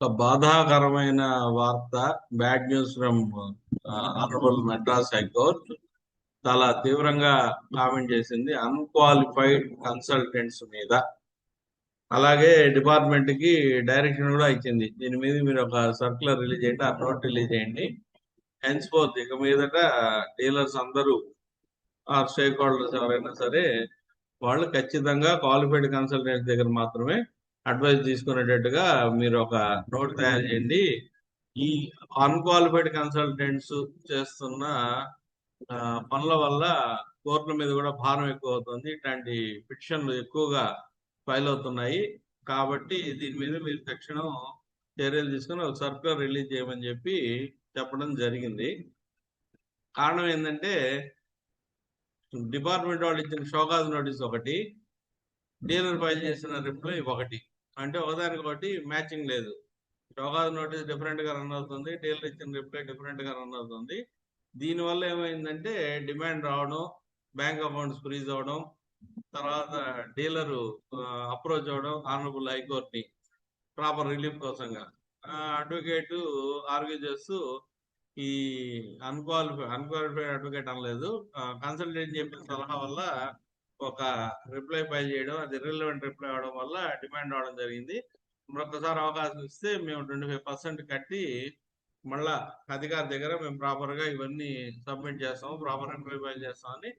ఒక బాధాకరమైన వార్త bad news from honourable Madras high court. చాలా తీవ్రంగా కామెంట్ చేసింది అన్క్వాలిఫైడ్ కన్సల్టెంట్స్ మీద. అలాగే డిపార్ట్మెంట్కి డైరెక్షన్ కూడా ఇచ్చింది. దీని మీద మీరు ఒక సర్క్యులర్ రిలీజ్ చేయండి ఆ నోట్ రిలీజ్ చేయండి. హెన్స్ పోత్ ఇక మీదట డీలర్స్ అందరూ ఆ స్టేక్ హోల్డర్స్ ఎవరైనా సరే వాళ్ళు ఖచ్చితంగా క్వాలిఫైడ్ కన్సల్టెంట్ దగ్గర మాత్రమే అడ్వైస్ తీసుకునేటట్టుగా మీరు ఒక నోట్ తయారు చేయండి. ఈ అన్క్వాలిఫైడ్ కన్సల్టెంట్స్ చేస్తున్న పనుల వల్ల కోర్టుల మీద కూడా భారం ఎక్కువ అవుతుంది ఇట్లాంటి పిటిషన్లు ఎక్కువగా ఫైల్ అవుతున్నాయి. కాబట్టి దీని మీద మీరు తక్షణం చర్యలు తీసుకుని ఒక సర్క్యులర్ రిలీజ్ చేయమని చెప్పి చెప్పడం జరిగింది. కారణం ఏంటంటే డిపార్ట్మెంట్ వాళ్ళు ఇచ్చిన షోకాజ్ నోటీస్ ఒకటి డీలర్ ఫైల్ చేసిన రిప్లై ఒకటి. అంటే ఒకదానికి మ్యాచింగ్ లేదు. షోకాజ్ నోటీస్ డిఫరెంట్గా రన్ అవుతుంది. డీలర్ ఇచ్చిన రిప్లై డిఫరెంట్గా రన్ అవుతుంది. దీనివల్ల ఏమైందంటే డిమాండ్ రావడం బ్యాంక్ అకౌంట్స్ ఫ్రీజ్ అవడం తర్వాత డీలరు అప్రోచ్ అవడం ఆనరబుల్ హైకోర్ట్ని ప్రాపర్ రిలీఫ్ కోసంగా. అడ్వకేట్ ఆర్గ్యూ చేస్తూ ఈ అన్క్వాలిఫై అన్క్వాలిఫైడ్ అడ్వకేట్ అనలేదు. కన్సల్టెంట్ చెప్పిన సలహా వల్ల ఒక రిప్లై పై చేయడం అది రిలవెంట్ రిప్లై అవడం వల్ల డిమాండ్ అవడం జరిగింది. మరొకసారి అవకాశం ఇస్తే మేము ట్వంటీ ఫైవ్ పర్సెంట్ కట్టి మళ్ళా అధికారి దగ్గర మేము ప్రాపర్గా ఇవన్నీ సబ్మిట్ చేస్తాము ప్రాపర్ రిప్లై ఫైల్ చేస్తామని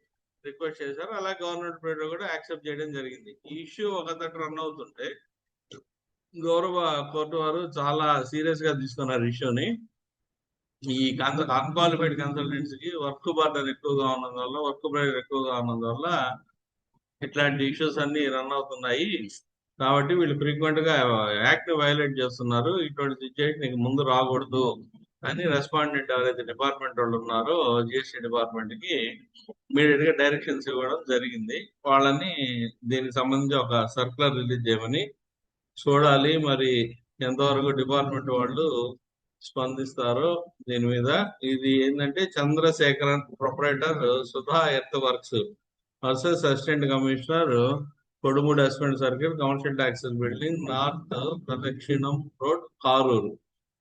రిక్వెస్ట్ చేశారు. అలా గవర్నమెంట్ పీరియడ్ కూడా యాక్సెప్ట్ చేయడం జరిగింది. ఈ ఇష్యూ ఒక తట్టు రన్ అవుతుంటే గౌరవ కోర్టు వారు చాలా సీరియస్గా తీసుకున్నారు ఇష్యూని ఈ అన్క్వాలిఫైడ్ కన్సల్టెంట్స్కి వర్క్ బర్డన్ ఎక్కువగా ఉన్నందువల్ల వర్క్ ప్రెషర్ ఎక్కువగా ఉన్నందువల్ల ఇట్లాంటి ఇష్యూస్ అన్ని రన్ అవుతున్నాయి. కాబట్టి వీళ్ళు ఫ్రీక్వెంట్గా యాక్ట్ వైలేట్ చేస్తున్నారు. ఇటువంటి సిచ్యువేషన్ ఇక ముందు రాకూడదు అని రెస్పాండెంట్ ఎవరైతే డిపార్ట్మెంట్ వాళ్ళు ఉన్నారో జిఎస్టీ డిపార్ట్మెంట్కి ఇమీడియట్గా డైరెక్షన్స్ ఇవ్వడం జరిగింది. వాళ్ళని దీనికి సంబంధించి ఒక సర్కులర్ రిలీజ్ చేయమని చూడాలి. మరి ఎంతవరకు డిపార్ట్మెంట్ వాళ్ళు స్పందిస్తారో దీని మీద. ఇది ఏంటంటే Chandrasekaran proprietor Sudha earth works assess assistant commissioner Kodumudi assistant circle commercial taxes building north Pradakshinam road Karur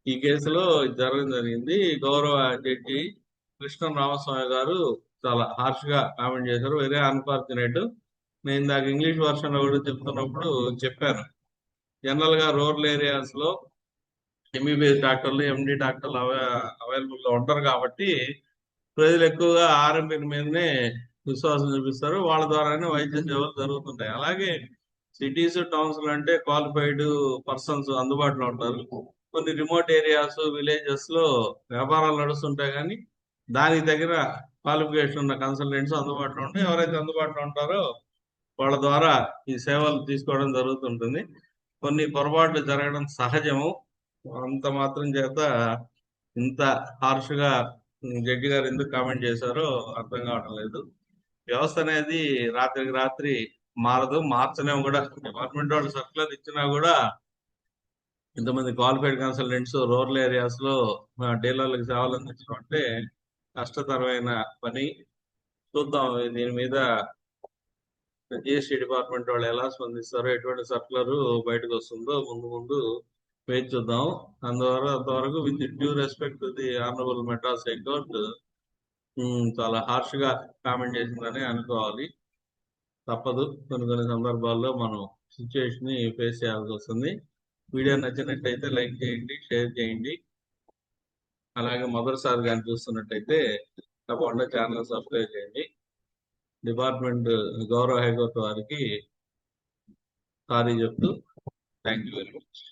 ఈ కేసులో ఇది జరగడం జరిగింది. గౌరవ జడ్జి కృష్ణ రామస్వామి గారు చాలా హార్ష్గా కామెంట్ చేశారు. వెరీ అన్ఫార్చునేట్ నేను దాకా ఇంగ్లీష్ వర్షన్లో కూడా చెప్తున్నప్పుడు చెప్పాను. జనరల్గా రూరల్ ఏరియాస్లో ఎంబీబీఎస్ డాక్టర్లు ఎండి డాక్టర్లు అవైలబుల్గా ఉంటారు కాబట్టి ప్రజలు ఎక్కువగా ఆర్ఎంపీ మీదనే విశ్వాసం చూపిస్తారు వాళ్ళ ద్వారానే వైద్య సేవలు జరుగుతుంటాయి. అలాగే సిటీస్ టౌన్స్ అంటే క్వాలిఫైడ్ పర్సన్స్ అందుబాటులో ఉంటారు. కొన్ని రిమోట్ ఏరియాస్ విలేజెస్లో వ్యాపారాలు నడుస్తుంటాయి కానీ దానికి దగ్గర క్వాలిఫికేషన్ ఉన్న కన్సల్టెంట్స్ అందుబాటులో ఉంటాయి. ఎవరైతే అందుబాటులో ఉంటారో వాళ్ళ ద్వారా ఈ సేవలు తీసుకోవడం జరుగుతుంటుంది. కొన్ని పొరపాట్లు జరగడం సహజము. అంత మాత్రం చేత ఇంత హార్ష్గా జడ్జి గారు ఎందుకు కామెంట్ చేశారో అర్థం కావడం లేదు. వ్యవస్థ అనేది రాత్రికి రాత్రి మారదు మార్చలేము కూడా. డిపార్ట్మెంట్ వాళ్ళు సర్కులర్ ఇచ్చినా కూడా ఇంతమంది క్వాలిఫైడ్ కన్సల్టెంట్స్ రూరల్ ఏరియాస్లో డీలర్లకు సేవలు అందించడం అంటే కష్టతరమైన పని. చూద్దాం దీని మీద జిఎస్టీ డిపార్ట్మెంట్ వాళ్ళు ఎలా స్పందిస్తారో ఎటువంటి సర్కులర్ బయటకు వస్తుందో ముందు ముందు వేచి చూద్దాం. అందువల్ల అంతవరకు with due respect the honourable Madras high court చాలా హార్ష్గా కామెంట్ చేసిందని అనుకోవాలి. తప్పదు. కొన్ని కొన్ని సందర్భాల్లో మనం సిచ్యువేషన్ని ఫేస్ చేయాల్సి వస్తుంది. వీడియో నచ్చినట్టయితే లైక్ చేయండి షేర్ చేయండి. అలాగే మొదటిసారి కానీ చూస్తున్నట్టయితే తప్పకుండా ఛానల్ సబ్స్క్రైబ్ చేయండి. డిపార్ట్మెంట్ గౌరవ హైకోర్టు వారికి సారీ చెప్తూ థ్యాంక్ యూ వెరీ మచ్